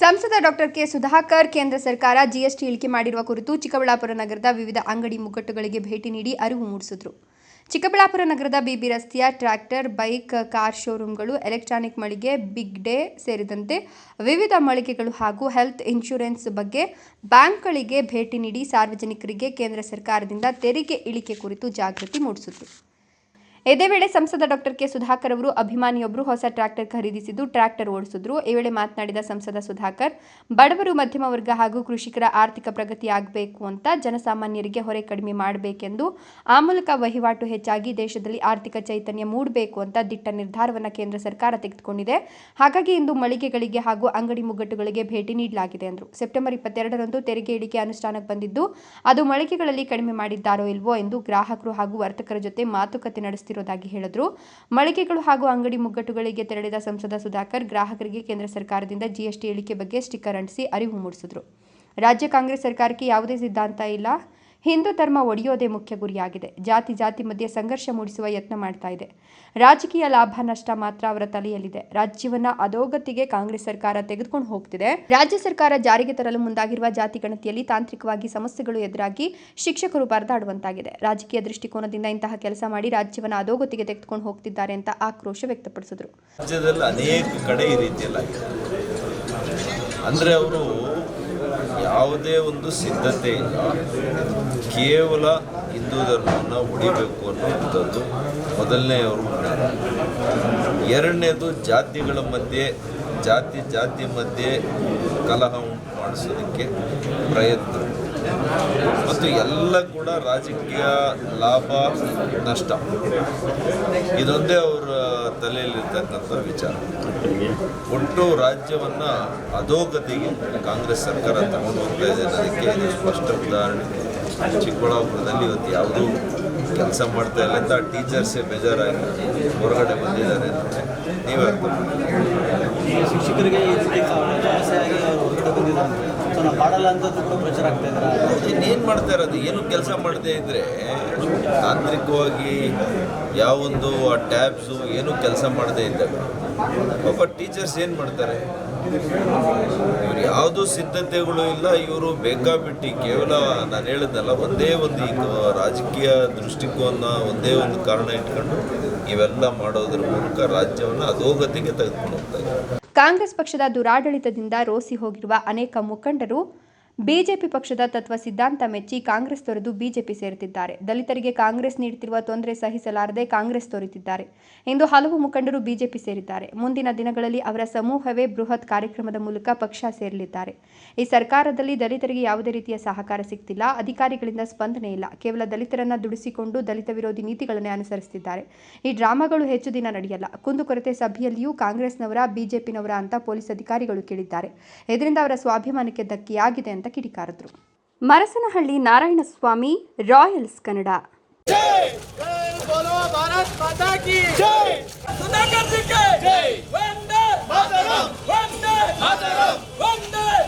ಸಂಸದ doctor K Sudhakar, ಕೇಂದ್ರ ಸರ್ಕಾರ ಜಿಎಸ್ಟಿ ಇಳಿಕೆ ಮಾಡಿರುವ ಕುರಿತು ಚಿಕ್ಕಬಳ್ಳಾಪುರ ನಗರದ ವಿವಿಧ ಅಂಗಡಿ ಮುಗ್ಗಟ್ಟುಗಳಿಗೆ ಭೇಟಿ ನೀಡಿ ಅರಿವು ಮೂಡಿಸಿದ್ರು. ಚಿಕ್ಕಬಳ್ಳಾಪುರ ನಗರದ ಬಿಬಿ ರಸ್ತೆಯ ಟ್ರ್ಯಾಕ್ಟರ್, ಬೈಕ್, ಕಾರ್ ಶೋರೂಮ್ಗಳು, ಎಲೆಕ್ಟ್ರಾನಿಕ್ ಮಳಿಗೆ, ಬಿಗ್ ಡೇ ಸೇರಿದಂತೆ ವಿವಿಧ ಮಳಿಗೆಗಳು ಹಾಗೂ ಹೆಲ್ತ್ ಇನ್ಶೂರೆನ್ಸ್ ಬಗ್ಗೆ ಬ್ಯಾಂಕ್ಗಳಿಗೆ ಭೇಟಿ ನೀಡಿ ಸಾರ್ವಜನಿಕರಿಗೆ ಕೇಂದ್ರ ಸರ್ಕಾರದಿಂದ ತೆರಿಗೆ ಇಳಿಕೆ ಕುರಿತು ಜಾಗೃತಿ ಮೂಡಿಸಿದ್ರು. ಇದೇ ವೇಳೆ ಸಂಸದ ಡಾಕ್ಟರ್ ಕೆ ಸುಧಾಕರ್ ಅವರು ಅಭಿಮಾನಿಯೊಬ್ಬರು ಹೊಸ ಟ್ರ್ಯಾಕ್ಟರ್ ಖರೀದಿಸಿದ್ದು ಟ್ರ್ಯಾಕ್ಟರ್ ಓಡಿಸಿದ್ರು. ಈ ವೇಳೆ ಮಾತನಾಡಿದ ಸಂಸದ ಸುಧಾಕರ್, ಬಡವರು, ಮಧ್ಯಮ ವರ್ಗ ಹಾಗೂ ಕೃಷಿಕರ ಆರ್ಥಿಕ ಪ್ರಗತಿ ಆಗಬೇಕು ಅಂತ ಜನಸಾಮಾನ್ಯರಿಗೆ ಹೊರೆ ಕಡಿಮೆ ಮಾಡಬೇಕೆಂದು ಆ ಮೂಲಕ ವಹಿವಾಟು ಹೆಚ್ಚಾಗಿ ದೇಶದಲ್ಲಿ ಆರ್ಥಿಕ ಚೈತನ್ಯ ಮೂಡಬೇಕು ಅಂತ ದಿಟ್ಟ ನಿರ್ಧಾರವನ್ನು ಕೇಂದ್ರ ಸರ್ಕಾರ ತೆಗೆದುಕೊಂಡಿದೆ. ಹಾಗಾಗಿ ಇಂದು ಮಳಿಗೆಗಳಿಗೆ ಹಾಗೂ ಅಂಗಡಿ ಮುಗ್ಗಟ್ಟುಗಳಿಗೆ ಭೇಟಿ ನೀಡಲಾಗಿದೆ ಎಂದರು ಸೆಪ್ಟೆಂಬರ್ ಇಪ್ಪತ್ತೆರಡರಂದು ತೆರಿಗೆ ಇಳಿಕೆ ಅನುಷ್ಠಾನಕ್ಕೆ ಬಂದಿದ್ದು, ಅದು ಮಳಿಗೆಗಳಲ್ಲಿ ಕಡಿಮೆ ಮಾಡಿದ್ದಾರೋ ಇಲ್ವೋ ಎಂದು ಗ್ರಾಹಕರು ಹಾಗೂ ವರ್ತಕರ ಜೊತೆ ಮಾತುಕತೆ ನಡೆಸುತ್ತಿರುವುದಾಗಿ ಹೇಳಿದ್ರು. ಮಳಿಗೆಗಳು ಹಾಗೂ ಅಂಗಡಿ ಮುಗ್ಗಟ್ಟುಗಳಿಗೆ ತೆರಳಿದ ಸಂಸದ ಸುಧಾಕರ್ ಗ್ರಾಹಕರಿಗೆ ಕೇಂದ್ರ ಸರ್ಕಾರದಿಂದ ಜಿಎಸ್ಟಿ ಇಳಿಕೆ ಬಗ್ಗೆ ಸ್ಟಿಕ್ಕರ್ ಅಂಟಿಸಿ ಅರಿವು ಮೂಡಿಸಿದ್ರು. ರಾಜ್ಯ ಕಾಂಗ್ರೆಸ್ ಸರ್ಕಾರಕ್ಕೆ ಯಾವುದೇ ಸಿದ್ಧಾಂತ ಇಲ್ಲ. ಹಿಂದೂ ಧರ್ಮ ಒಡೆಯೋದೇ ಮುಖ್ಯ ಗುರಿಯಾಗಿದೆ. ಜಾತಿ ಜಾತಿ ಮಧ್ಯೆ ಸಂಘರ್ಷ ಮೂಡಿಸುವ ಯತ್ನ ಮಾಡ್ತಾ ಇದೆ. ರಾಜಕೀಯ ಲಾಭ ನಷ್ಟ ಮಾತ್ರ ಅವರ ತಲೆಯಲ್ಲಿದೆ. ರಾಜ್ಯವನ್ನ ಅಧೋಗತಿಗೆ ಕಾಂಗ್ರೆಸ್ ಸರ್ಕಾರ ತೆಗೆದುಕೊಂಡು ಹೋಗ್ತಿದೆ. ರಾಜ್ಯ ಸರ್ಕಾರ ಜಾರಿಗೆ ತರಲು ಮುಂದಾಗಿರುವ ಜಾತಿ ಗಣತಿಯಲ್ಲಿ ತಾಂತ್ರಿಕವಾಗಿ ಸಮಸ್ಯೆಗಳು ಎದುರಾಗಿ ಶಿಕ್ಷಕರು ಪರದಾಡುವಂತಾಗಿದೆ. ರಾಜಕೀಯ ದೃಷ್ಟಿಕೋನದಿಂದ ಇಂತಹ ಕೆಲಸ ಮಾಡಿ ರಾಜ್ಯವನ್ನು ಅಧೋಗತಿಗೆ ತೆಗೆದುಕೊಂಡು ಹೋಗ್ತಿದ್ದಾರೆ ಅಂತ ಆಕ್ರೋಶ ವ್ಯಕ್ತಪಡಿಸಿದ್ರು. ರಾಜ್ಯದಲ್ಲಿ ಅನೇಕ ಕಡೆ ಈ ಅಂದ್ರೆ ಅವರು ಯಾವುದೇ ಒಂದು ಸಿದ್ಧತೆ ಕೇವಲ ಹಿಂದೂ ಧರ್ಮವನ್ನು ಉಳಿಬೇಕು ಅನ್ನುವಂಥದ್ದು ಮೊದಲನೇ ಅವರು ಎರಡನೇದು ಜಾತಿಗಳ ಮಧ್ಯೆ, ಜಾತಿ ಜಾತಿ ಮಧ್ಯೆ ಕಲಹ ಮಾಡಿಸೋದಕ್ಕೆ ಪ್ರಯತ್ನ. ಮತ್ತು ಎಲ್ಲ ಕೂಡ ರಾಜಕೀಯ ಲಾಭ, ನಷ್ಟ. ಇದೊಂದೇ ಅವರ ತಲೆಯಲ್ಲಿರ್ತಕ್ಕಂಥ ವಿಚಾರ. ಒಟ್ಟು ರಾಜ್ಯವನ್ನು ಅಧೋಗತಿಗೆ ಕಾಂಗ್ರೆಸ್ ಸರ್ಕಾರ ತಗೊಂಡು ಹೋಗ್ತಾ ಇದೆ ಅನ್ನೋದಕ್ಕೆ ಸ್ಪಷ್ಟ ಉದಾಹರಣೆ. ಚಿಕ್ಕಬಳ್ಳಾಪುರದಲ್ಲಿ ಇವತ್ತು ಯಾವುದೂ ಕೆಲಸ ಮಾಡ್ತಾ ಇಲ್ಲ ಅಂತ ಟೀಚರ್ಸೇ ಬೇಜಾರಾಗಿ ಹೊರಗಡೆ ಬಂದಿದ್ದಾರೆ ಅಂದರೆ ನೀವೇ. ಶಿಕ್ಷಕರಿಗೆ ಈ ರೀತಿ ಸಮಸ್ಯೆ ಆಗಿ ಅವರು ಹೊರಗಡೆ ನಾವು ಮಾಡಲ್ಲ ಅಂತದ್ದು ಪ್ರಚಾರ ಆಗ್ತಾ ಇನ್ನೇನು ಮಾಡ್ತಾ ಇರೋದು? ಏನು ಕೆಲಸ ಮಾಡದೇ ಇದ್ದರೆ ತಾಂತ್ರಿಕವಾಗಿ ಯಾವೊಂದು ಆ ಟ್ಯಾಬ್ಸ್ ಏನು ಕೆಲಸ ಮಾಡದೇ ಇದ್ದಾಗ ಒಬ್ಬ ಟೀಚರ್ಸ್ ಏನು ಮಾಡ್ತಾರೆ? ಇವ್ರು ಯಾವುದೂ ಸಿದ್ಧತೆಗಳು ಇಲ್ಲ, ಇವರು ಬೇಕಾಬಿಟ್ಟು ಕೇವಲ ನಾನು ಹೇಳಿದ್ನಲ್ಲ, ಒಂದೇ ಒಂದು ಈಗ ರಾಜಕೀಯ ದೃಷ್ಟಿಕೋನ, ಒಂದೇ ಒಂದು ಕಾರಣ ಇಟ್ಕೊಂಡು ಇವೆಲ್ಲ ಮಾಡೋದ್ರ ಮೂಲಕ ರಾಜ್ಯವನ್ನು ಅಧೋಗತಿಗೆ ತೆಗೆದುಕೊಂಡು ಹೋಗ್ತಾ ಇದ್ದಾರೆ. ಕಾಂಗ್ರೆಸ್ ಪಕ್ಷದ ದುರಾಡಳಿತದಿಂದ ರೋಸಿ ಹೋಗಿರುವ ಅನೇಕ ಮುಖಂಡರು ಬಿಜೆಪಿ ಪಕ್ಷದ ತತ್ವ ಸಿದ್ಧಾಂತ ಮೆಚ್ಚಿ ಕಾಂಗ್ರೆಸ್ ತೊರೆದು ಬಿಜೆಪಿ ಸೇರುತ್ತಿದ್ದಾರೆ. ದಲಿತರಿಗೆ ಕಾಂಗ್ರೆಸ್ ನೀಡುತ್ತಿರುವ ತೊಂದರೆ ಸಹಿಸಲಾರದೆ ಕಾಂಗ್ರೆಸ್ ತೊರೆತಿದ್ದಾರೆ ಇಂದು ಹಲವು ಮುಖಂಡರು ಬಿಜೆಪಿ ಸೇರಿದ್ದಾರೆ. ಮುಂದಿನ ದಿನಗಳಲ್ಲಿ ಅವರ ಸಮೂಹವೇ ಬೃಹತ್ ಕಾರ್ಯಕ್ರಮದ ಮೂಲಕ ಪಕ್ಷ ಸೇರಲಿದ್ದಾರೆ. ಈ ಸರ್ಕಾರದಲ್ಲಿ ದಲಿತರಿಗೆ ಯಾವುದೇ ರೀತಿಯ ಸಹಕಾರ ಸಿಗ್ತಿಲ್ಲ. ಅಧಿಕಾರಿಗಳಿಂದ ಸ್ಪಂದನೆ ಇಲ್ಲ. ಕೇವಲ ದಲಿತರನ್ನ ದುಡಿಸಿಕೊಂಡು ದಲಿತ ವಿರೋಧಿ ನೀತಿಗಳನ್ನೇ ಅನುಸರಿಸುತ್ತಿದ್ದಾರೆ. ಈ ಡ್ರಾಮಾಗಳು ಹೆಚ್ಚು ದಿನ ನಡೆಯಲ್ಲ. ಕುಂದುಕೊರತೆ ಸಭೆಯಲ್ಲಿಯೂ ಕಾಂಗ್ರೆಸ್ನವರ, ಬಿಜೆಪಿನವರ ಅಂತ ಪೊಲೀಸ್ ಅಧಿಕಾರಿಗಳು ಕೇಳಿದ್ದಾರೆ. ಇದರಿಂದ ಅವರ ಸ್ವಾಭಿಮಾನಕ್ಕೆ ಧಕ್ಕೆಯಾಗಿದೆ ಅಂತ ಕಿಡಿಕಾರದ್ರು. ಮರಸನಹಳ್ಳಿ ನಾರಾಯಣಸ್ವಾಮಿ ರಾಯಲ್ಸ್ ಕನ್ನಡ. बोलो